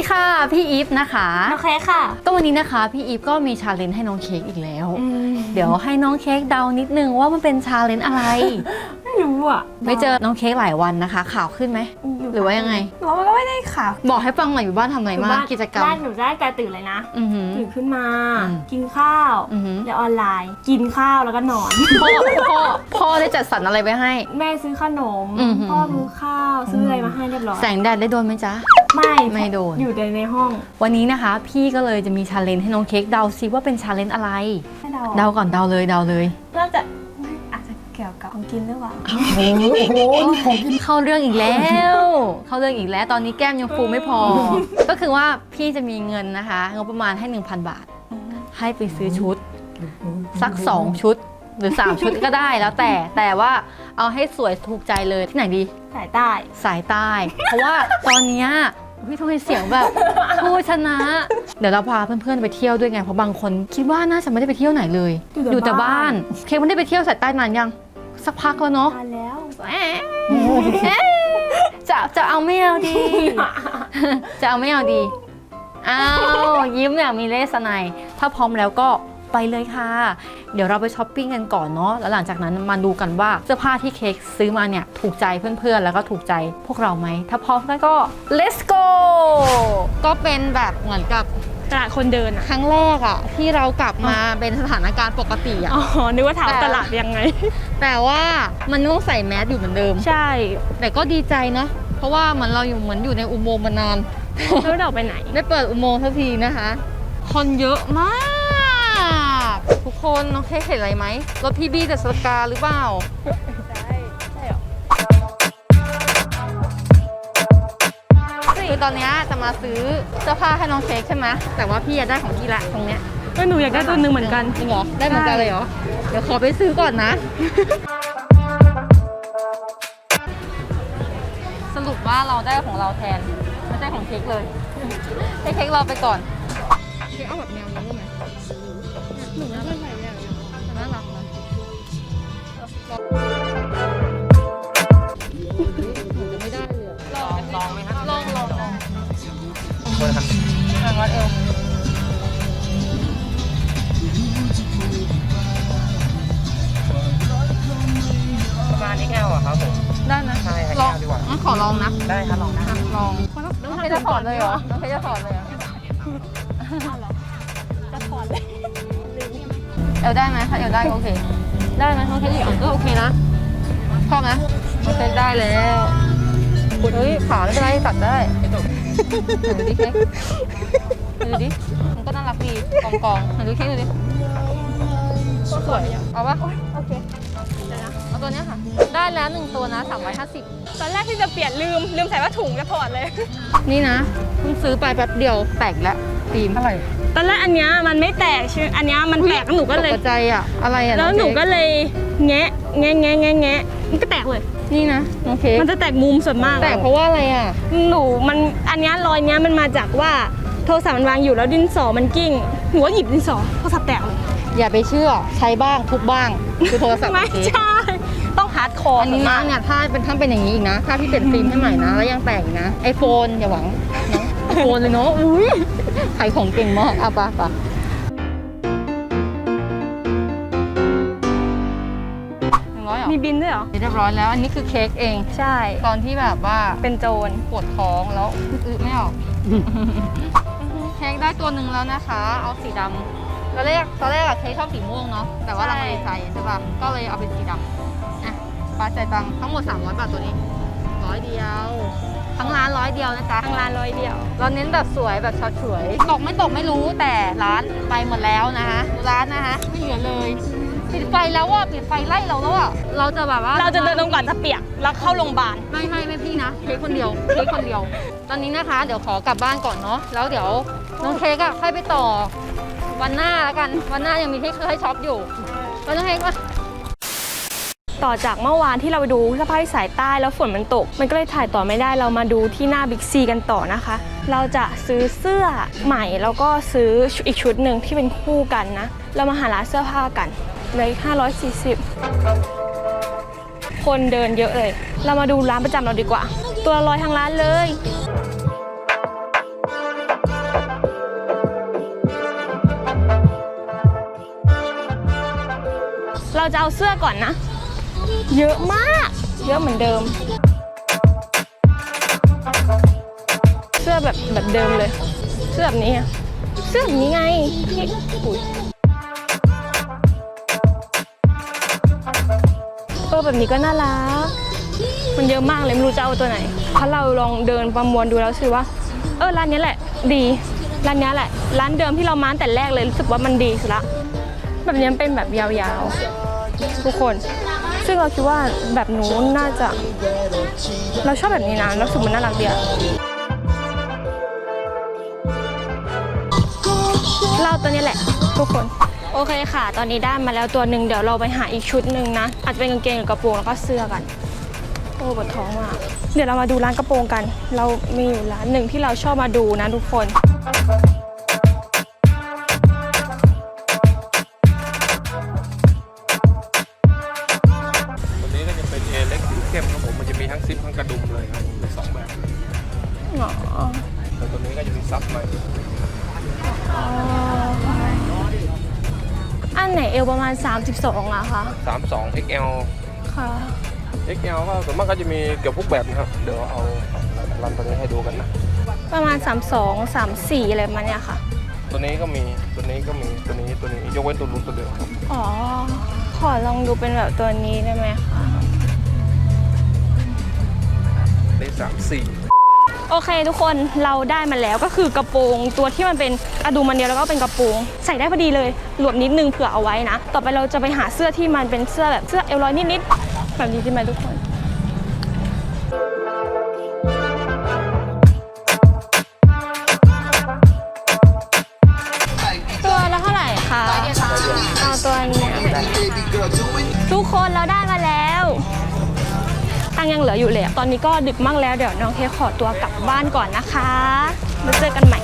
ดีค่ะ พี่อีฟนะคะโอเคค่ะก็วันนี้นะคะพี่อีฟก็มีชาเลนจ์ให้น้องเค้กอีกแล้วอืมเดี๋ยวให้น้องเค้กเดานิดนึงว่ามันเป็นชาเลนจ์อะไร ไม่รู้อะไม่เจอน้องเค้กหลายวันนะคะ ข่าวขึ้นไหม หรือว่ายังไงหรือว่ามันก็ไม่ได้ข่าวบอกให้ฟังหน่อยอยู่บ้านทำอะไรมากกิจกรรมบ้านหนูได้แต่ตื่นเลยนะอือหือตื่นขึ้นมาอืมกินข้าวอือหือแล้วออนไลน์ กินข้าวแล้วก็นอนพ่อพ่อพ่อได้จัดสรรอะไรไว้ให้ แม่ซื้อขนมอือหือพ่อซื้อข้าวซื้ออะไรมาให้เรียบร้อยแสงแดดได้โดนไหมจ๊ะ ไม่ไม่โดน อยู่แต่ในห้อง วันนี้นะคะ พี่ก็เลยจะมีชาเลนจ์ให้น้องเค้กเดาซิว่าเป็นชาเลนจ์อะไรให้เดาเดาก่อนเดาเลยเดาเลยน่าจะอาจจะเกี่ยวกับของกินหรือเปล่าเข้าเรื่องอีกแล้ว เข้าเรื่องอีกแล้ว ตอนนี้แก้มยังฟูไม่พอ ก็คือว่าพี่จะมีเงินนะคะงบประมาณให้ 1,000 บาท ให้ไปซื้อชุด สัก 2 ชุดหรือ 3 ชุดก็ได้แล้วแต่แต่ว่าเอาให้สวยถูกใจเลยที่ไหนดี สายใต้ สายใต้ เพราะว่าตอนเนี้ย พี่ทำไมเสียงแบบผู้ชนะ เดี๋ยวเราพาเพื่อนๆไปเที่ยวด้วยไง เพราะบางคนคิดว่าน่าจะไม่ได้ไปเที่ยวไหนเลย อยู่แต่บ้าน เคมันได้ไปเที่ยวสายใต้นานยัง สักพักแล้วเนาะทานแล้วเอ๊ะเอ๊ะจะจะเอาไม่เอาดี จะเอาไม่เอาดี อ้าวยิ้มอย่างมีเลสไนยถ้าพร้อมแล้วก็ ไปเลยค่ะ เดี๋ยวเราไปช้อปปิ้งกันก่อนเนาะแล้วหลังจากนั้นมาดูกันว่าเสื้อผ้าที่เค้กซื้อมาเนี่ยถูกใจเพื่อนๆ แล้วก็ถูกใจพวกเราไหม ถ้าพร้อมแล้วก็ let's go ก็เป็นแบบเหมือนกับตลาดคนเดินอะครั้งแรกอะที่เรากลับมาเป็นสถานการณ์ปกติอะอ๋อ นึกว่าถามแต่ตลาดยังไง แต่ว่ามันต้องใส่แมสอยู่เหมือนเดิม ใช่ แต่ก็ดีใจนะ เพราะว่าเหมือนเราอยู่เหมือนอยู่ในอุโมงค์มานานแล้วเราไปไหน ได้เปิดอุโมงค์สักทีนะคะ คนเยอะมากทุก คนน้องเคกเห็นอะไรไหมรถพี่บี้แต่สกาหรือเปล่าใช่ใช่หรอคือตอนเนี้ยจะมาซื้อเสื้อผ้าให้น้องเค้กใช่ไหมแต่ว่าพี่อยากได้ของพี่ละตรงเนี้ยก็หนูอยากได้ตัวหนึ่งเหมือนกัน จริงเหรอ ได้เหมือนกันเลยเหรอ เดี๋ยวขอไปซื้อก่อนนะ สรุปว่าเราได้ของเราแทน ไม่ใช่ของเค้กเลย ให้เค้กเราไปก่อน เค้กเอาแบบแนวนี้ได้ไหม มาณนี้แอลอะครับผมได้นะใช่ให้ลองแก้วดีกว่า งั้นขอลองนะได้ครับลองนะอะลองน้องเพชรจะถอดเลยเหรอ น้องเพชรจะถอดเลยเหรอจะถอดเลยเอวได้ไหมถ้าเอวได้ก็โอเค ได้ไหมน้องเพชรอีกอันก็โอเคนะชอบไหมน้องเพชรได้แล้วเฮ้ยขาไม่เป็นไรตัดได้ไหนดูดิเค้กไหนดูดิมันก็น่ารักดีกองกองๆไหนดูเค้กดูดิสวยอะเอาปะโอเคเอา ตัวเนี้ยค่ะ ได้แล้วหนึ่งตัวนะ350 ตอนแรกที่จะเปลี่ยนลืม ลืมใส่ว่าถุงจะถอดเลย นี่นะเพิ่งซื้อไปแป๊บเดียวแตกแล้วฟิล์มเท่าไหร่ตอนแรกอันเนี้ยมันไม่แตกชื่ออันเนี้ยมันแตกแล้วหนูก็เลยตกใจอะ อะไรอะแล้วองหนูเค้ก็เลยแงะแงะแงะแงะแงะมันก็แตกเลย นี่นะน้องเค้กมันจะแตกมุมส่วนมากแตกเพราะว่าอะไรอะ หนูมันอันเนี้ยรอยเนี้ยมันมาจากว่าโทรศัพท์มันวางอยู่แล้วดินสอมันกิ้งหนูก็หยิบดินสอโทรศัพท์แตกเลยอย่าไปเชื่อใช้บ้างทุบบ้างคือโทรศัพท์ไม่ของเค้กใช่ ต้องฮาร์ดคอร์อันนี้นะเนี่ยถ้าเป็นถ้าเป็นอย่างนี้อีกนะ ถ้าพี่เปลี่ยนฟิล์มให้ใหม่นะ แล้วยังแตกอีกนะไอโฟนอย่าหวังเนาะไอโฟนเลยเนาะอุ้ยขายของเก่งมากเอาปะปะหนึ่งร้อยเหรอมีบินด้วยเหรอ เรียบร้อยแล้ว อันนี้คือเค้กเอง ใช่ ตอนที่แบบว่าเป็นโจรปวดท้องแล้วอึไม่ออก เค้กได้ตัวหนึ่งแล้วนะคะ เอาสีดำตอนแรกตอนแรกอะเค้กชอบสีม่วงเนาะ แต่ว่าใช่เราไม่ได้ใจใช่ป่ะ ก็เลยเอาเป็นสีดำ อะป้าจ่ายตังค์ทั้งหมด 300 บาทตัวนี้ร้อยเดียวทั้งร้านร้อยเดียวนะจ๊ะทางร้านร้อยเดียว เราเน้นแบบสวยแบบชาวฉวย ตกไม่ตกไม่รู้แต่ร้านไปหมดแล้วนะคะร้านนะคะไม่เหลือเลยปิดไฟแล้วอะปิดไฟไล่เราแล้วอะเราจะแบบว่าเราจะเดินตรงก่อนจะเปียกแล้วเข้าโรงพยาบาลไม่ไม่ไม่พี่นะเค้กคนเดียวเค้กคนเดียว ตอนนี้นะคะ เดี๋ยวขอกลับบ้านก่อนเนาะแล้วเดี๋ยวน้องเค้กอะค่อยไปต่อวันหน้าแล้วกันวันหน้ายังมีที่ให้ช็อปอยู่แล้วน้องเค้กว่า ต่อจากเมื่อวานที่เราไปดูสภาพสายใต้แล้วฝนมันตก มันก็เลยถ่ายต่อไม่ได้เรามาดูที่หน้าบิ๊กซีกันต่อนะคะ เราจะซื้อเสื้อใหม่แล้วก็ซื้ออีกชุดหนึ่งที่เป็นคู่กันนะ เรามาหาร้านเสื้อผ้ากันเลย540 คนเดินเยอะเลย เรามาดูร้านประจำเราดีกว่า ตัวลอยทางร้านเลยเราจะเอาเสื้อก่อนนะ เยอะมาก เยอะเหมือนเดิม เสื้อแบบแบบเดิมเลย เสื้อแบบนี้อะเสื้อแบบนี้ไงที่อุ๊ยเออแบบนี้ก็น่ารัก มันเยอะมากเลยไม่รู้จะเอาตัวไหนเพราะเราลองเดินประมวลดูแล้วรู้สึกว่า เออร้านนี้แหละ ดี ร้านนี้แหละ ร้านเดิมที่เรามาตั้งแต่แรกเลยรู้สึกว่ามันดีสุดละ แบบนี้มันเป็นแบบยาวๆ ทุกคน ซึ่งเราคิดว่าแบบนู้นน่าจะ เราชอบแบบนี้นะแล้วรู้สึกมันน่ารักดีอะเราตัวนี้แหละ ทุกคน โอเคค่ะ ตอนนี้ได้มาแล้วตัวหนึ่งเดี๋ยวเราไปหาอีกชุดหนึ่งนะ อาจจะเป็นกางเกงหรือกระโปรงแล้วก็เสื้อกันโอ้ปวดท้องมากเดี๋ยวเรามาดูร้านกระโปรงกัน เรามีอยู่ร้านหนึ่งที่เราชอบมาดูนะทุกคน อ๋อแล้วตัวนี้ก็จะมีซับใหม่อันไหนเอวประมาณ 32อะคะ32 XL ค่ะ XL ก็ส่วนมากก็จะมีเกือบทุกแบบนะครับ เดี๋ยวเอารันตัวนี้ให้ดูกันนะ ประมาณ 32 34 อะไรประมาณเนี้ยค่ะ ตัวนี้ก็มี ตัวนี้ก็มี ตัวนี้ ตัวนี้ ยกเว้นตัวนู้นตัวเดียวครับอ๋อ ขอลองดูเป็นแบบตัวนี้ได้ไหมคะ ได้สามสี่ โอเคทุกคนเราได้มาแล้วก็คือกระโปรงตัวที่มันเป็นอะดูมันเดียวแล้วก็เป็นกระโปรงใส่ได้พอดีเลยหลวมนิดนึงเผื่อเอาไว้นะ ต่อไปเราจะไปหาเสื้อที่มันเป็นเสื้อแบบเสื้อเอวลอยนิดๆแบบนี้ใช่ไหมทุกคนตัวละเท่าไหร่คะเอาตัวนี้ทุกคนเราได้ ตังค์ยังเหลืออยู่เลย ตอนนี้ก็ดึกมากแล้วเดี๋ยวน้องเคขอตัวกลับบ้านก่อนนะคะมาเจอกันใหม่